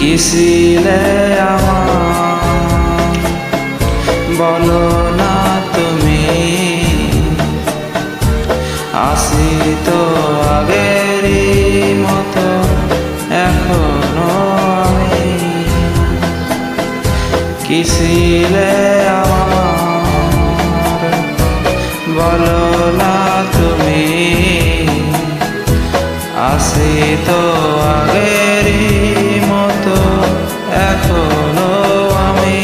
किसी ले आ কি ছিলে আমার? বলো না তুমি। আসি তো আগেরই মতো এখনও আমি।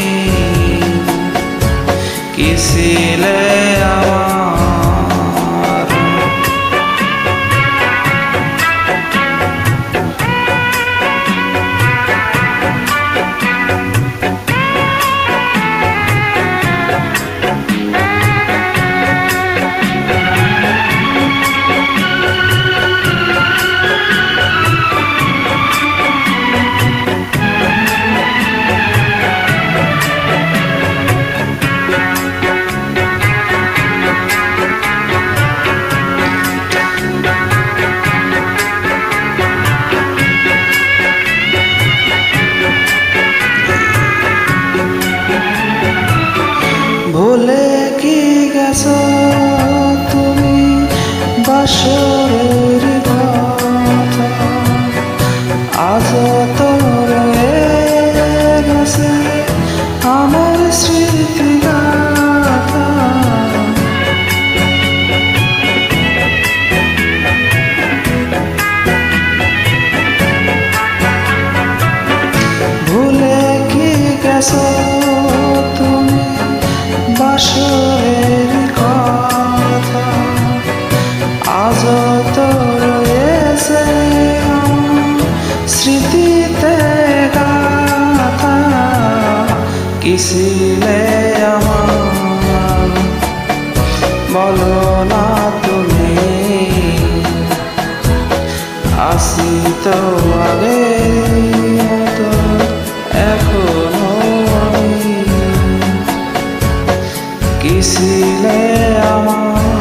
কিসিলে আমার? আমার স্মৃতি গাথা ভুলে কি গেছো কিসিলে আমার বলো না তুমি আসি তো আগে কিসিলে আমার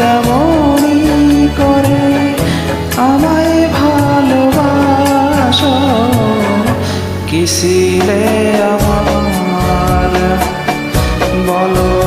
তেমনই করে আমায় ভালোবাসো। কিসিলে আমার? বলো